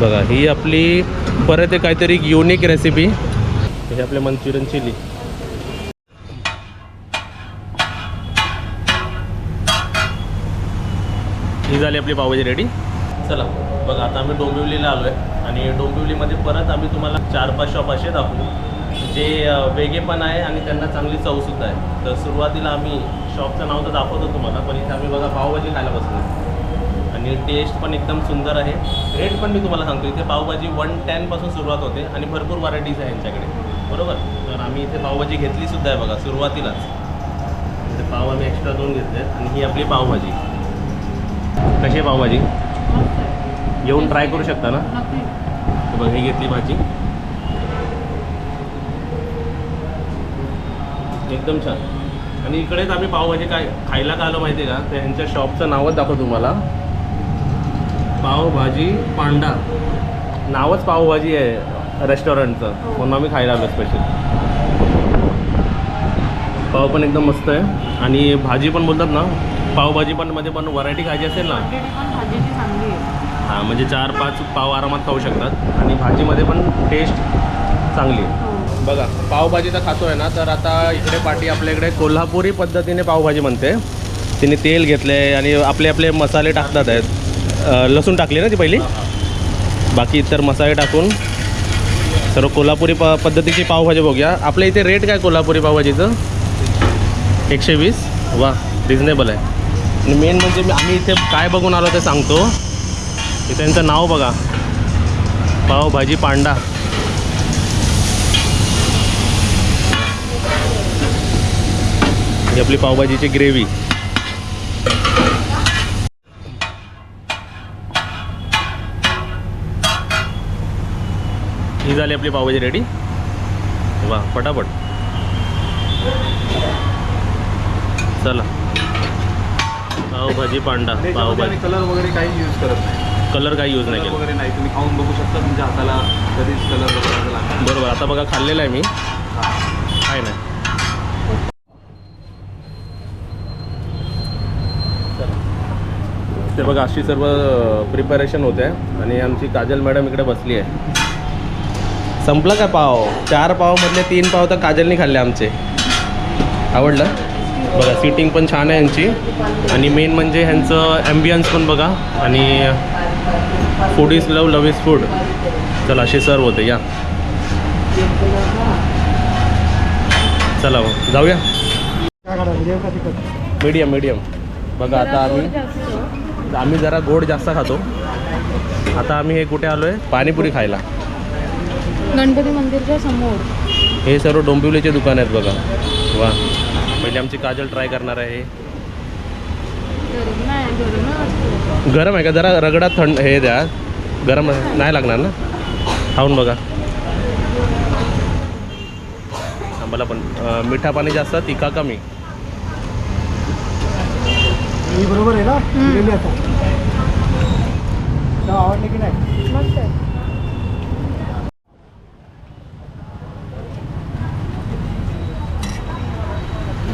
बघा ही आपली परत एक काहीतरी युनिक रेसिपी हे आपले मंचुरियन चिली. ही झाली आपली पावभाजी रेडी चला बघा आता आम्ही डोंबिवलीला आलो आहे आणि डोंबिवलीमध्ये परत आम्ही तुम्हाला चार पाच शॉप असे दाखवू जे वेगळे पण आहे आणि त्यांना चांगली चवसुद्धा आहे. तर सुरुवातीला आम्ही शॉपचं नाव तर दाखवतो तुम्हाला पण इथे आम्ही बघा पावभाजी खायला बसलो आणि टेस्ट पण एकदम सुंदर आहे. रेट पण मी तुम्हाला सांगतो इथे पावभाजी वन टेनपासून सुरुवात होते आणि भरपूर व्हरायटीज आहे यांच्याकडे. बरोबर? तर आम्ही इथे पावभाजी घेतलीसुद्धा आहे बघा सुरुवातीलाच. इथे पाव आम्ही एक्स्ट्रा दोन घेतले आणि ही आपली पावभाजी. कशी आहे पावभाजी? येऊन ट्राय करू शकता ना? बघ ही घेतली भाजी. एकदम छान. आणि इकडेच आम्ही पावभाजी काय खायला का आलो माहिती आहे का? तर ह्यांच्या शॉपचं नावच दाखव तुम्हाला. पावभाजी पांडा. नावच पावभाजी आहे रेस्टॉरंटचं. म्हणून आम्ही खायला आलो स्पेशल पाव पण एकदम मस्त आहे. आणि भाजी पण बोलतात ना पावभाजी पण मध्ये पण व्हरायटी खायची असेल ना. आहे. हां म्हणजे चार पाच पाव आरामात खाऊ शकतात. आणि भाजीमध्ये पण टेस्ट चांगली आहे. हो. बघा पावभाजी तर खातोय ना तर आता इकडे पाठी आपल्या इकडे कोल्हापुरी पद्धतीने पावभाजी म्हणते. तिने तेल घेतले आणि आपले आपले मसाले टाकतात आहेत. लसूण टाकली ना ती पहिली? बाकी इतर मसाले टाकून सर्व कोल्हापुरी प पद्धतीची पावभाजी बघूया. आपल्या इथे रेट काय कोल्हापुरी पावभाजीचं? एकशे वीस? वा रिझनेबल आहे. आणि मेन म्हणजे मी आम्ही इथे काय बघून आलो ते सांगतो. इथे त्यांचं नाव बघा. पावभाजी पांडा. ही आपली पावभाजीची ग्रेव्ही ही झाली आपली पावभाजी रेडी वा पटापट. चला. पावभाजी पांडा पावभाजी. कलर वगैरे काही यूज करत नाही. कलर काही यूज नाही केला. वगैरे नाही. तुम्ही खाऊन बघू शकता तुमच्या हाताला कधीच कलर वगैरे बरोबर आता बघा खाल्लेलं आहे मी. काय नाही ते बघा अशी सर्व प्रिपरेशन होते आणि आमची काजल मॅडम इकडे बसली आहे. संपला का पाव? चार पावमधले तीन पाव तर काजलनी खाल्ले आमचे. आवडलं? बघा सीटिंग पण छान आहे यांची. आणि मेन म्हणजे ह्यांचं ॲम्बियन्स पण बघा. आणि food is love love is food चला असे सर्व होते. या. चला जाऊया. मीडियम मीडियम बघा आता आम्ही आम्ही जरा गोड जास्त खातो. आता आम्ही हे कुठे आलो आहे पाणीपुरी खायला. गणपती मंदिरच्या समोर. हे सर्व डोंबिवलीचे दुकान आहेत बघा. वा. पहिले आमची काजल ट्राय करणार आहे. गरम आहे का? जरा रगडा थंड हे द्या. गरम नाही लागणार ना? खाऊन बघा. आम्हाला पण मिठा पाणी जास्त तिखा कमी. बरोबर आहे ना? आवडले की नाही?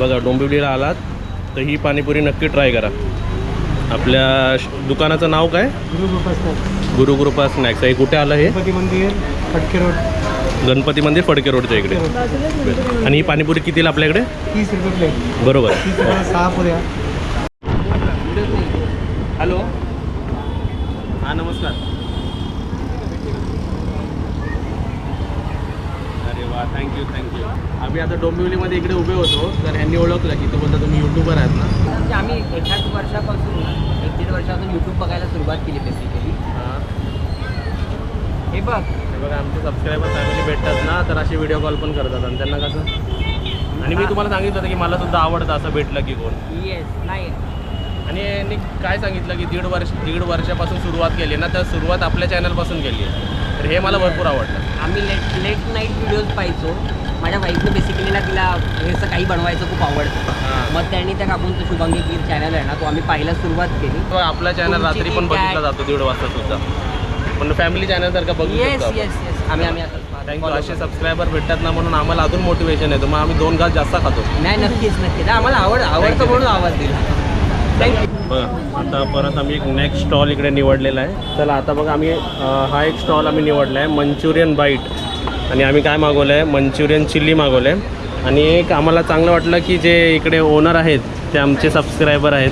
बघा डोंबिवलीला आलात तर ही पाणीपुरी नक्की ट्राय करा. आपल्या श- दुकानाचं नाव काय? गुरुकृपा स्नॅक्स आहे कुठे आलं हे? गणपती मंदिर फटके रोड. गणपती मंदिर फडके रोडच्या इकडे. आणि ही पाणीपुरी कितीला आपल्याकडे? तीस रुपये प्लेट बरोबर. सहा पुऱ्या. हॅलो. हां नमस्कार अरे वा थँक्यू थँक्यू आम्ही आता डोंबिवलीमध्ये इकडे उभे होतो तर ह्यांनी ओळखलं की तो बोलता तुम्ही युट्यूबर आहेत ना? म्हणजे आम्ही एखाद वर्षापासून एक दीड वर्षापासून यूट्यूब बघायला सुरुवात केली बेसिकली हां. हे बघ. हे बघा आमचे सबस्क्रायबर फॅमिली भेटतात ना तर असे व्हिडिओ कॉल पण करतात. आणि त्यांना कसं? आणि मी तुम्हाला सांगितलं होतं की मला सुद्धा आवडतं असं भेटलं की कोण? येस नाही. आणि यांनी काय सांगितलं की दीड वर्ष दीड वर्षापासून सुरुवात केली ना तर सुरुवात आपल्या चॅनलपासून केली आहे. तर हे मला भरपूर आवडलं. आम्ही लेट लेट नाईट व्हिडिओज पाहायचो. माझ्या वाईफने बेसिकली ना तिला हे असं काही बनवायचं खूप आवडतं. मग त्यांनी त्या काकूनचं शुभांगी गीर चॅनल आहे ना तो आम्ही पाहायला सुरुवात केली. आपला चॅनल रात्री पण बघितला जातो दीड वाजता सुद्धा पण फॅमिली चॅनल सारखा बघू येस. येस येस आम्ही आम्ही थँक्यू असे सबस्क्रायबर भेटतात ना म्हणून आम्हाला अजून मोटिवेशन येतं. मग आम्ही दोन घास जास्त खातो. नाही नक्कीच नक्कीच. आम्हाला आवड आवडतं म्हणून आवाज दिला. बघा आता परत आम्ही एक नेक्स्ट स्टॉल इकडे निवडलेला आहे. चला आता बघा आम्ही हा एक स्टॉल आम्ही निवडला आहे मंचुरियन बाईट आणि आम्ही काय मागवलं आहे मंचुरियन चिल्ली मागवलं आहे आणि एक आम्हाला चांगलं वाटलं की जे इकडे ओनर आहेत ते आमचे सबस्क्रायबर आहेत.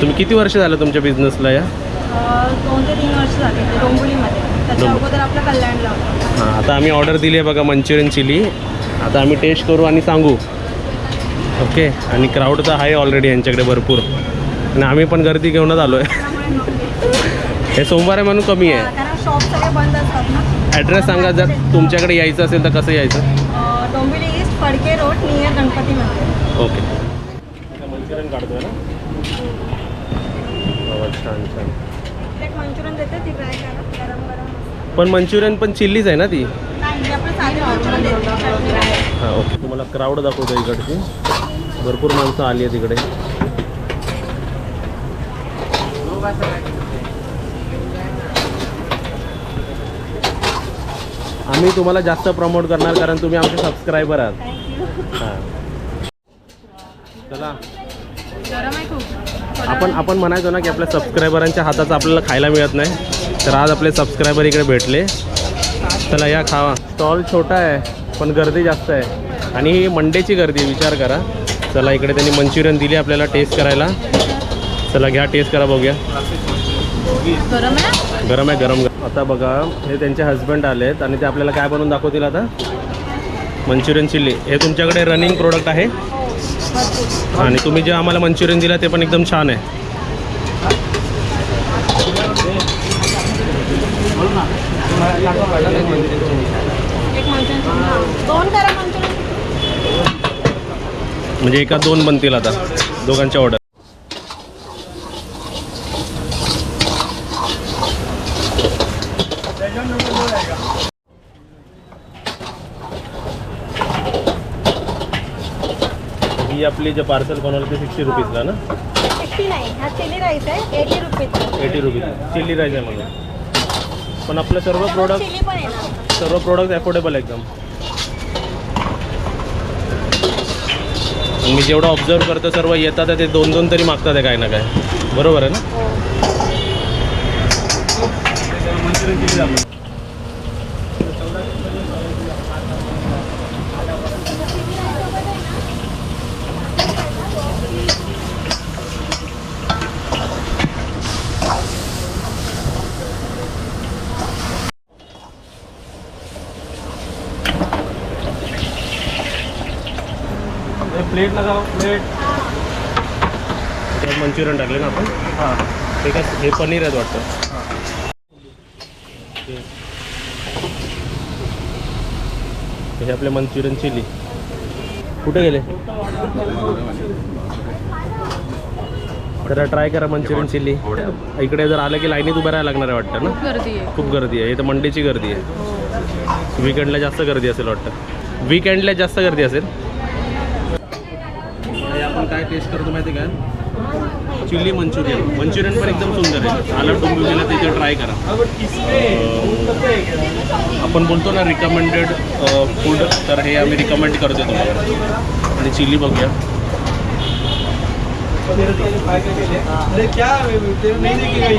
तुम्ही किती वर्ष झालं तुमच्या बिझनेसला या? दोन ते तीन वर्ष झाले ते डोंबिवलीमध्ये. त्याच्या डोंब- अगोदर आपलं कल्याणला हां आता आम्ही ऑर्डर दिली आहे बघा मंचुरियन चिली आता आम्ही टेस्ट करू आणि सांगू. ओके. आणि क्राऊड तर आहे ऑलरेडी यांच्याकडे भरपूर. आणि आम्ही पण गर्दी घेऊनच आलो आहे हे सोमवार आहे म्हणून कमी आहे. ॲड्रेस सांगा जर तुमच्याकडे यायचं असेल तर कसं यायचं? अं, Dombivli east Phadke road near Ganpati mandir. Okay. Manchurian काढतोय ना छान छान पण मंचुरियन पण चिल्लीच आहे ना ती. हां ओके. तुम्हाला क्राऊड दाखवतो इकडची. भरपूर माणसं आली आहेत इकडे. आम्ही तुम्हाला जास्त प्रमोट करणार कारण तुम्ही आमचे सबस्क्रायबर आहात. हां. चला. आपण आपण म्हणायचो ना की आपल्या सबस्क्रायबरांच्या हाताचं आपल्याला खायला मिळत नाही. तर आज आपले सबस्क्रायबर इकडे भेटले. चला या खावा. स्टॉल छोटा आहे पण गर्दी जास्त आहे. आणि ही मंडेची गर्दी विचार करा. चला इकडे त्यांनी मंचुरियन दिली आपल्याला टेस्ट करायला. चला घ्या टेस्ट करा बघूया. गरम आहे? गरम आहे गरम आता बघा हे त्यांचे हस्बंड आलेत आणि ते आपल्याला काय बनवून दाखवतील आता? Manchurian chilli. हे तुमच्याकडे रनिंग प्रोडक्ट आहे. आणि तुम्ही जे आम्हाला मंचुरियन दिलं ते पण एकदम छान आहे. दोन करा म्हणजे एका दोन बनतील आता दोघांच्या ऑर्डर ही आपली जे पार्सल बनवलं ते सिक्स्टी रुपीजला ना? सिक्स्टी नाही हा चिली राईस आहे eighty rupees eighty rupees chilli rice आहे म्हणून. पण आपलं सर्व प्रोडक्ट चिली पण येणार सर्व प्रोडक्ट अफोर्डेबल एकदम. मी जेवढं ऑब्झर्व करतो सर्व येतात ते दोन दोन तरी मागतात आहे काय ना काय बरोबर आहे ना? प्लेट लगाओ प्लेट त्यात मंचुरियन टाकले ना आपण? हां. ते काय हे पनीर आहेत वाटतं. ते- हे आपले मंचुरियन चिली. कुठे गेले? जरा ट्राय करा मंचुरियन चिली. इकडे जर आलं की लाईनीत उभं राहायला लागणार आहे वाटतं ना? गर्दी आहे. खूप गर्दी आहे. इथं मंडेची गर्दी आहे. विकेंडला जास्त गर्दी असेल वाटतं. विकेंडला जास्त गर्दी असेल? हे टेस्ट करतो माहिती आहे का? Chilli Manchurian. मंचुरियन पण एकदम सुंदर आहे. आलं डोंबिवलीला तिथे ट्राय करा. आपण बोलतो ना रिकमेंडेड फूड तर हे आम्ही रिकमेंड करतो तुम्हाला. आणि चिल्ली बघूया.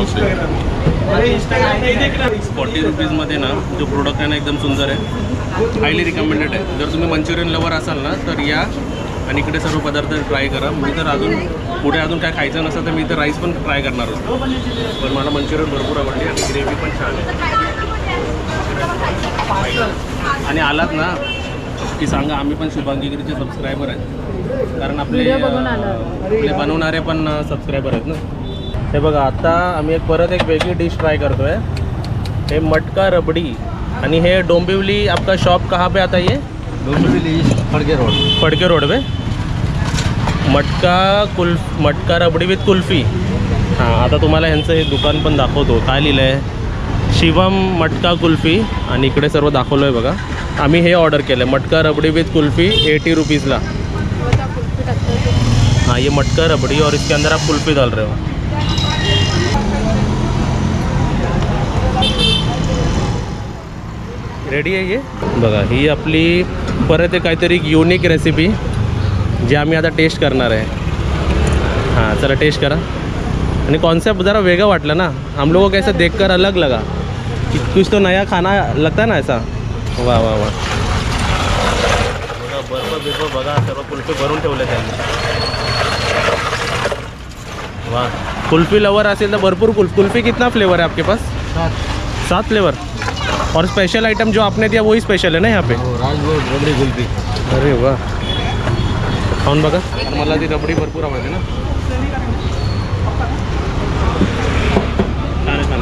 इंस्टाग्राम इंस्टाग्राम फॉर्टी रुपीजमध्ये ना जो प्रोडक्ट आहे ना एकदम सुंदर आहे. हायली रिकमेंडेड आहे. जर तुम्ही मंचुरियन लवर असाल ना तर या आणि इकडे सर्व पदार्थ ट्राय करा. मी तर अजून पुढे अजून काय खायचं नसतं तर मी तर राईस पण ट्राय करणार होतो. पण मला मंचुरियन भरपूर आवडली आणि ग्रेव्ही पण छान आहे. आणि आलात ना की सांगा आम्ही पण शुभांगीगिरीचे सबस्क्रायबर आहेत. कारण आपले आपले बनवणारे पण सबस्क्रायबर आहेत ना. हे बघा आता आम्ही एक परत एक वेगळी डिश ट्राय करतो आहे हे मटका रबडी आणि हे डोंबिवली आपका शॉप कहाँ पे आता ये? डोंबिवली फड़के रोड. फडके रोड पे मटका कुल्फ मटका रबडी विथ कुल्फी. हां आता तुम्हाला ह्यांचं हे दुकान पण दाखवतो. काय लिहिलं आहे शिवम मटका कुल्फी. आणि इकडे सर्व दाखवलं आहे बघा. आम्ही हे ऑर्डर केलं आहे मटका रबडी विथ कुल्फी एटी रुपीज़ला. हां हाँ ये मटका रबड़ी और इसके अंदर आप कुल्फी डाल रहे हो. रेडी आहे ये? बघा ही आपली परत काहीतरी युनिक रेसिपी जी आम्ही आता टेस्ट करणार आहे. हाँ चला टेस्ट करा. आणि कॉन्सेप्ट ज़रा वेगा वाटला ना. हम लोगों को कैसा देख कर अलग लगा. कि कुछ तो नया खाना लगता है ना ऐसा? वाह वाह वाह. बर्फ बिर्फ बघा सर्व कुल्फी भरून ठेवले त्यांनी. वा कुल्फी लवर असेल तर भरपूर कुल्फ कुल्फी कितना फ्लेवर है आपके पास? सात. फ्लेवर और स्पेशल आइटम जो आपने दिया वही स्पेशल है ना यहाँ पे? राजभोग रबडी कुल्फी. अरे वा खाऊन बघा. मला ती रबडी भरपूर आवडते ना. छान.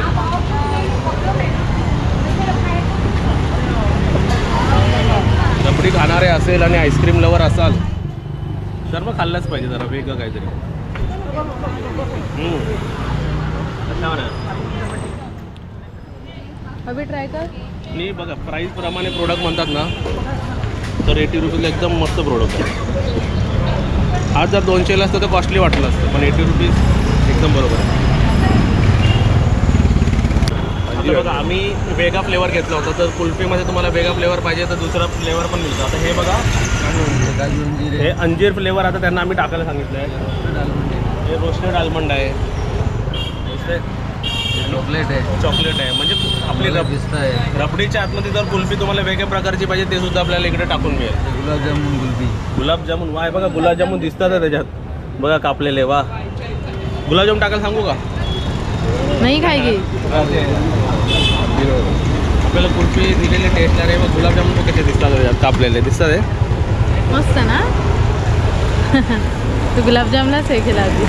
रबडी खाणारे असेल आणि आईस्क्रीम लवर असाल तर मग खाल्लंच पाहिजे जरा वेगळं काहीतरी. अभी ट्राय कर. आणि बघा प्राईस प्रमाणे प्रोडक्ट म्हणतात ना तर एटी रुपीजला एकदम मस्त प्रोडक्ट आहे. आज जर दोनशेला असतं तर कॉस्टली वाटलं असतं पण एटी रुपीज एकदम बरोबर आहे. आता बघा आम्ही वेगळा फ्लेवर घेतला होता तर कुल्फीमध्ये तुम्हाला वेगळा फ्लेवर पाहिजे तर दुसरा फ्लेवर पण मिळतो. आता हे बघा हे अंजीर फ्लेवर आता त्यांना आम्ही टाकायला सांगितलं आहे हे रोस्टेड आल्मंड आहे. चॉकलेट आहे. चॉकलेट आहे. म्हणजे आपली रब पिस्ता आहे रबडीच्या आतमध्ये जर कुल्फी तुम्हाला वेगळ्या प्रकारची पाहिजे ते सुद्धा आपल्याला इकडे टाकून मिळेल. गुलाबजामुन कुल्फी. गुलाबजामुन? वाय बघा गुलाबजामुन दिसतात आहे त्याच्यात. बघा कापलेले वा गुलाबजामुन टाकायला सांगू का? नहीं खाएगी आपल्याला कुल्फी दिलेले टेस्टला आहे मग गुलाबजामुन पण कसे दिसतात त्याच्यात कापलेले. दिसतात आहे मस्त ना? तो गुलाब जामुन से खिला दी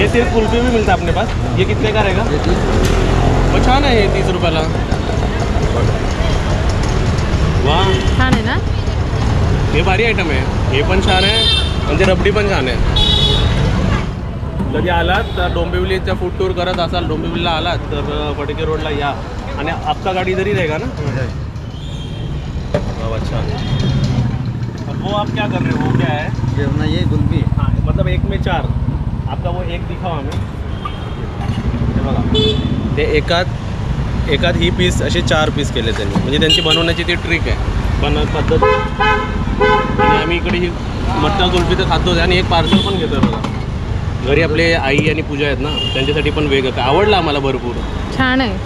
ये सिर्फ कुल्फी भी मिलता है अपने पास। ये कितने का रहेगा? वो छान आहे हे तीस रुपयाला वा छान आहे ना? हे भारी आयटम आहे हे पण छान आहे म्हणजे रबडी पण छान आहे कधी आलात तर डोंबिवलीचा फूड टूर करत असाल डोंबिवलीला आलात तर फडके रोडला या. आणि आपका गाडी इधर ही रहेगा ना? वाह, वाह, अच्छा और वो आप क्या कर रहे हो? वो क्या है? ये ये कुल्फी हाँ मतलब एक में चार। आपका वो एक दिखावा हमें। हे बघा। ते एकात एकात ही पीस असे चार पीस केले त्यांनी. म्हणजे त्यांची बनवण्याची ती ट्रिक आहे. पण पद्धत. आणि आम्ही इकडे ही मट्टा कुल्फी तर खातोच आणि एक पार्सल पण घेतो बघा. घरी आपले आई आणि पूजा आहेत ना त्यांच्यासाठी पण वेगळं आवडलं आम्हाला भरपूर. छान आहे.